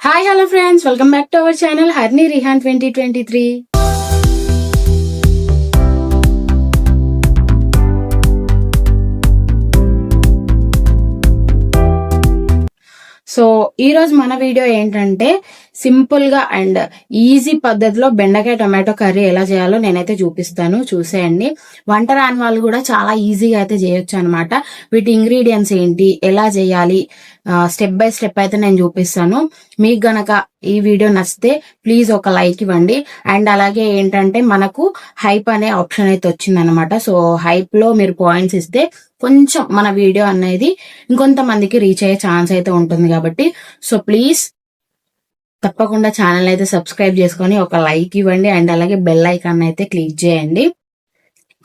Hi hello friends welcome back to our channel Harni Rihan twenty twenty three so ఈ రోజు మన video ఏంటంటే సింపుల్గా అండ్ ఈజీ పద్ధతిలో బెండకాయ టమాటో కర్రీ ఎలా చేయాలో నేనైతే చూపిస్తాను. చూసేయండి. వంట రాని వాళ్ళు కూడా చాలా ఈజీగా అయితే చేయొచ్చు అనమాట వీటి ఇంగ్రీడియంట్స్ ఏంటి? ఎలా చేయాలి? స్టెప్ బై స్టెప్ అయితే నేను చూపిస్తాను. మీకు గనక ఈ వీడియో నచ్చితే ప్లీజ్ ఒక లైక్ ఇవ్వండి. అండ్ అలాగే ఏంటంటే మనకు హైప్ అనే ఆప్షన్ అయితే వచ్చిందనమాట సో హైప్లో మీరు పాయింట్స్ ఇస్తే కొంచెం మన వీడియో అనేది ఇంకొంతమందికి రీచ్ అయ్యే ఛాన్స్ అయితే ఉంటుంది కాబట్టి. సో ప్లీజ్ తప్పకుండా ఛానల్ అయితే సబ్స్క్రైబ్ చేసుకొని ఒక లైక్ ఇవ్వండి అండ్ అలాగే బెల్ ఐకాన్ అయితే క్లిక్ చేయండి.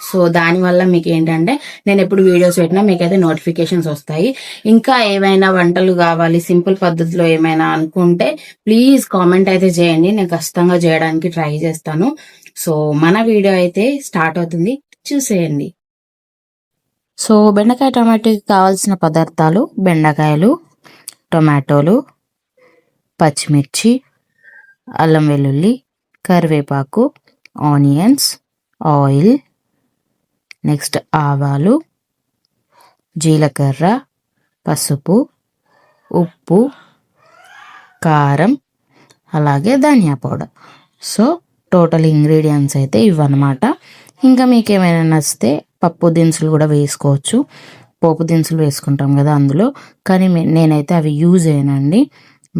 సో దానివల్ల మీకు ఏంటంటే నేను ఎప్పుడు వీడియోస్ పెట్టినా మీకైతే నోటిఫికేషన్స్ వస్తాయి. ఇంకా ఏమైనా వంటలు కావాలి సింపుల్ పద్ధతిలో ఏమైనా అనుకుంటే ప్లీజ్ కామెంట్ అయితే చేయండి. నేను ఖచ్చితంగా చేయడానికి ట్రై చేస్తాను. సో మన వీడియో అయితే స్టార్ట్ అవుతుంది. చూసేయండి. సో బెండకాయ టమాటోకి కావాల్సిన పదార్థాలు బెండకాయలు టొమాటోలు పచ్చిమిర్చి అల్లం వెల్లుల్లి కరివేపాకు ఆనియన్స్ ఆయిల్ నెక్స్ట్ ఆవాలు జీలకర్ర పసుపు ఉప్పు కారం అలాగే ధనియా పౌడర్. సో టోటల్ ఇంగ్రీడియంట్స్ అయితే ఇవన్నమాట ఇంకా మీకు ఏమైనా నచ్చితే పప్పు దినుసులు కూడా వేసుకోవచ్చు. పోపు దినుసులు వేసుకుంటాం కదా అందులో. కానీ మే- నేనైతే అవి యూజ్ చేయనండి.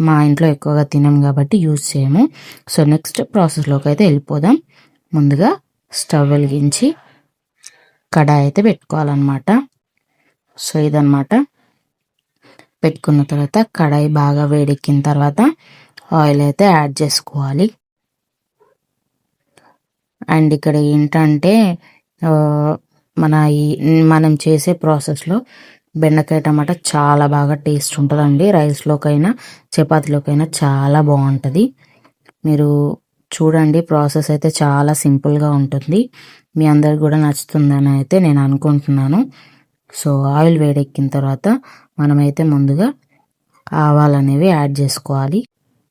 మా ఇంట్లో ఎక్కువగా తినం కాబట్టి యూజ్ చేయము. సో నెక్స్ట్ ప్రాసెస్లోకి అయితే వెళ్ళిపోదాం. ముందుగా స్టవ్ వెలిగించి కడాయి అయితే పెట్టుకోవాలన్నమాట. సో ఇదన్నమాట. పెట్టుకున్న తర్వాత కడాయి బాగా వేడెక్కిన తర్వాత ఆయిల్ అయితే యాడ్ చేసుకోవాలి. అండ్ ఇక్కడ ఏంటంటే మన ఈ మనం చేసే ప్రాసెస్లో బెండకాయ టమాటా చాలా బాగా టేస్ట్ ఉంటుందండి. రైస్లోకైనా చపాతీలోకైనా చాలా బాగుంటుంది. మీరు చూడండి ప్రాసెస్ అయితే చాలా సింపుల్గా ఉంటుంది. మీ అందరికి కూడా నచ్చుతుందని అయితే నేను అనుకుంటున్నాను. సో ఆయిల్ వేడెక్కిన తర్వాత మనమైతే ముందుగా ఆవాలు అనేవి యాడ్ చేసుకోవాలి.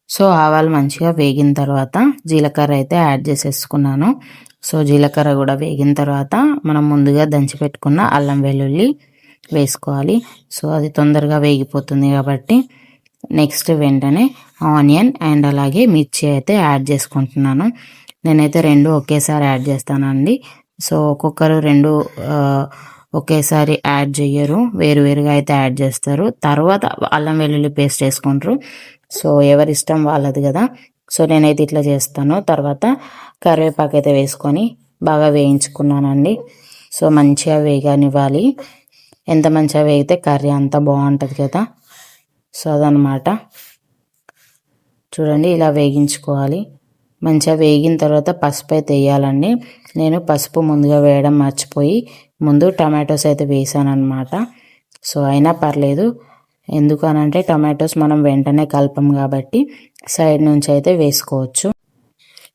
సో ఆవాలు మంచిగా వేగిన తర్వాత జీలకర్ర అయితే యాడ్ చేసేసుకున్నాను. సో జీలకర్ర కూడా వేగిన తర్వాత మనం ముందుగా దంచి పెట్టుకున్న అల్లం వెల్లుల్లి వేసుకోవాలి. సో అది తొందరగా వేగిపోతుంది కాబట్టి నెక్స్ట్ వెంటనే ఆనియన్ అండ్ అలాగే మిర్చి అయితే యాడ్ చేసుకుంటున్నాను. నేనైతే రెండు ఒకేసారి యాడ్ చేస్తానండి. సో ఒక్కొక్కరు రెండు ఒకేసారి యాడ్ చేయరు వేరు వేరుగా అయితే యాడ్ చేస్తారు. తర్వాత అల్లం వెల్లుల్లి పేస్ట్ వేసుకుంటారు. సో ఎవరి ఇష్టం వాళ్ళది కదా. సో నేనైతే ఇట్లా చేస్తాను. తర్వాత కరివేపాకు అయితే వేసుకొని బాగా వేయించుకున్నానండి. సో మంచిగా వేగనివ్వాలి. ఎంత మంచిగా వేగితే కర్రీ అంత బాగుంటుంది కదా. సో అదనమాట చూడండి ఇలా వేగించుకోవాలి. మంచిగా వేగిన తర్వాత పసుపు అయితే వేయాలండి. నేను పసుపు ముందుగా వేయడం మర్చిపోయి ముందు టమాటోస్ అయితే వేసాను అనమాట సో అయినా పర్లేదు. ఎందుకు అనంటే టమాటోస్ మనం వెంటనే కలపం కాబట్టి సైడ్ నుంచి అయితే వేసుకోవచ్చు.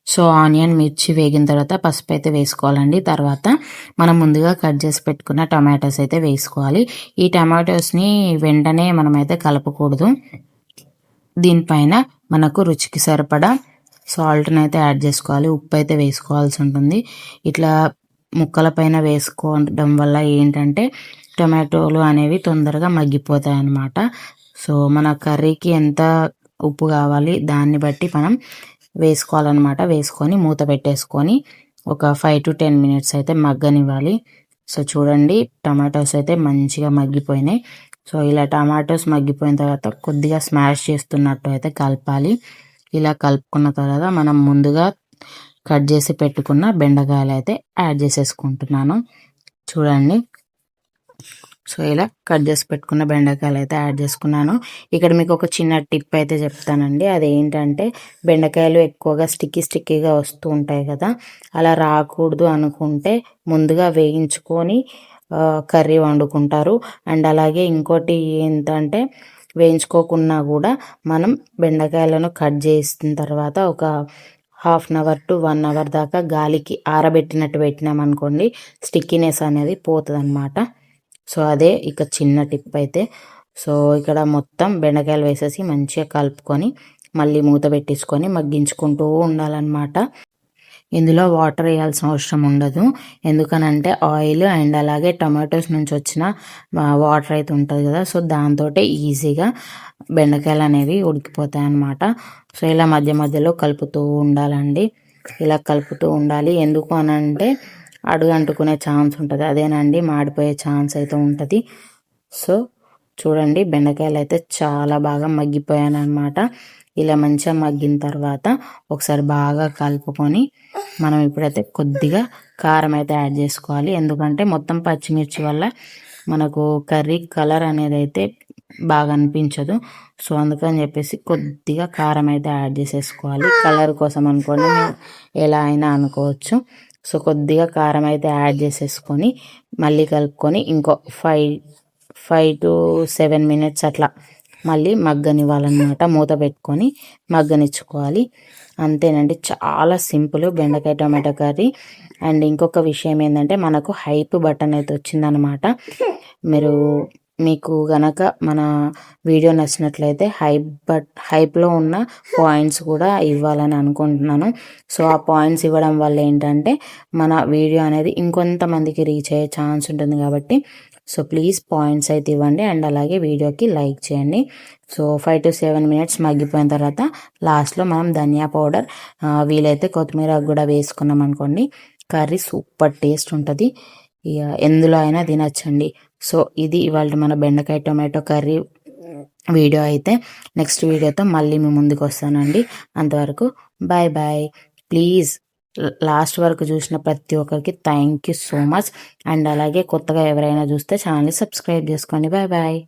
సో ఆనియన్ మిర్చి వేగిన తర్వాత పసుపు అయితే వేసుకోవాలండి. తర్వాత మనం ముందుగా కట్ చేసి పెట్టుకున్న టమాటోస్ అయితే వేసుకోవాలి. ఈ టమాటోస్ని వెంటనే మనమైతే కలపకూడదు. దీనిపైన మనకు రుచికి సరిపడా సాల్ట్ని అయితే యాడ్ చేసుకోవాలి. ఉప్పు అయితే వేసుకోవాల్సి ఉంటుంది. ఇట్లా ముక్కల పైన వేసుకోవడం వల్ల ఏంటంటే టొమాటోలు అనేవి తొందరగా మగ్గిపోతాయి అన్నమాట. సో మన కర్రీకి ఎంత ఉప్పు కావాలి దాన్ని బట్టి మనం వేసుకోవాలన్నమాట. వేసుకొని మూత పెట్టేసుకొని ఒక ఫైవ్ టు టెన్ మినిట్స్ అయితే మగ్గనివ్వాలి. సో చూడండి టమాటోస్ అయితే మంచిగా మగ్గిపోయినాయి. సో ఇలా టమాటోస్ మగ్గిపోయిన తర్వాత కొద్దిగా స్మాష్ చేస్తున్నట్టు అయితే కలపాలి. ఇలా కలుపుకున్న తర్వాత మనం ముందుగా కట్ చేసి పెట్టుకున్న బెండకాయలు అయితే యాడ్ చేసేసుకుంటున్నాను. చూడండి. సో ఇలా కట్ చేసి పెట్టుకున్న బెండకాయలు అయితే యాడ్ చేసుకున్నాను. ఇక్కడ మీకు ఒక చిన్న టిప్ అయితే చెప్తానండి. అది ఏంటంటే బెండకాయలు ఎక్కువగా స్టిక్కీ స్టిక్కీగా వస్తూ ఉంటాయి కదా అలా రాకూడదు అనుకుంటే ముందుగా వేయించుకొని కర్రీ వండుకుంటారు. అండ్ అలాగే ఇంకోటి ఏంటంటే వేయించుకోకున్నా కూడా మనం బెండకాయలను కట్ చేసిన తర్వాత ఒక half an hour to one hour దాకా గాలికి ఆరబెట్టినట్టు పెట్టినామనుకోండి స్టిక్కీనెస్ అనేది పోతుంది అన్నమాట సో అదే ఇక చిన్న టిప్ అయితే. సో ఇక్కడ మొత్తం బెండకాయలు వేసేసి మంచిగా కలుపుకొని మళ్ళీ మూత పెట్టేసుకొని మగ్గించుకుంటూ ఉండాలన్నమాట. ఇందులో వాటర్ వేయాల్సిన అవసరం ఉండదు. ఎందుకనంటే ఆయిల్ అండ్ అలాగే టమాటోస్ నుంచి వచ్చిన వాటర్ అయితే ఉంటుంది కదా. సో దాంతో ఈజీగా బెండకాయలు అనేవి ఉడికిపోతాయి అన్నమాట సో ఇలా మధ్య మధ్యలో కలుపుతూ ఉండాలండి. ఇలా కలుపుతూ ఉండాలి. ఎందుకు అనంటే అడుగు అంటుకునే ఛాన్స్ ఉంటుంది. అదేనండి మాడిపోయే ఛాన్స్ అయితే ఉంటుంది. సో చూడండి బెండకాయలు అయితే చాలా బాగా మగ్గిపోయానమాట ఇలా మంచిగా మగ్గిన తర్వాత ఒకసారి బాగా కలుపుకొని మనం ఇప్పుడైతే కొద్దిగా కారం అయితే యాడ్ చేసుకోవాలి. ఎందుకంటే మొత్తం పచ్చిమిర్చి వల్ల మనకు కర్రీ కలర్ అనేది అయితే బాగా అనిపించదు. సో అందుకని చెప్పేసి కొద్దిగా కారం అయితే యాడ్ చేసేసుకోవాలి. కలర్ కోసం అనుకోండి ఎలా అయినా అనుకోవచ్చు. సో కొద్దిగా కారం అయితే యాడ్ చేసేసుకొని మళ్ళీ కలుపుకొని ఇంకో five five to seven minutes అట్లా మళ్ళీ మగ్గనివ్వాలన్నమాట. మూత పెట్టుకొని మగ్గనిచ్చుకోవాలి. అంతేనండి. చాలా సింపుల్ బెండకాయ టమాటో కర్రీ. అండ్ ఇంకొక విషయం ఏంటంటే మనకు హైప్ బటన్ అయితే వచ్చిందనమాట మీరు మీకు గనక మన వీడియో నచ్చినట్లయితే హైప్ బట్ హైప్లో ఉన్న పాయింట్స్ కూడా ఇవ్వాలని అనుకుంటున్నాను. సో ఆ పాయింట్స్ ఇవ్వడం వల్ల ఏంటంటే మన వీడియో అనేది ఇంకొంతమందికి రీచ్ అయ్యే ఛాన్స్ ఉంటుంది కాబట్టి సో ప్లీజ్ పాయింట్స్ అయితే ఇవ్వండి. అండ్ అలాగే వీడియోకి లైక్ చేయండి. So five to seven minutes మగ్గిపోయిన తర్వాత లాస్ట్లో మనం ధనియా పౌడర్ వీలైతే కొత్తిమీర కూడా వేసుకున్నాం అనుకోండి కర్రీ సూపర్ టేస్ట్ ఉంటుంది. ఇక ఎందులో అయినా తినచ్చండి. సో ఇది ఇవాళ మన బెండకాయ టొమాటో కర్రీ వీడియో అయితే. నెక్స్ట్ వీడియోతో మళ్ళీ మీ ముందుకు వస్తానండి. అంతవరకు బాయ్ బాయ్. ప్లీజ్ లాస్ట్ వరకు చూసిన ప్రతి ఒక్కరికి thank you so much. And అలాగే కొత్తగా ఎవరైనా చూస్తే ఛానల్ని సబ్స్క్రైబ్ చేసుకోండి. Bye bye.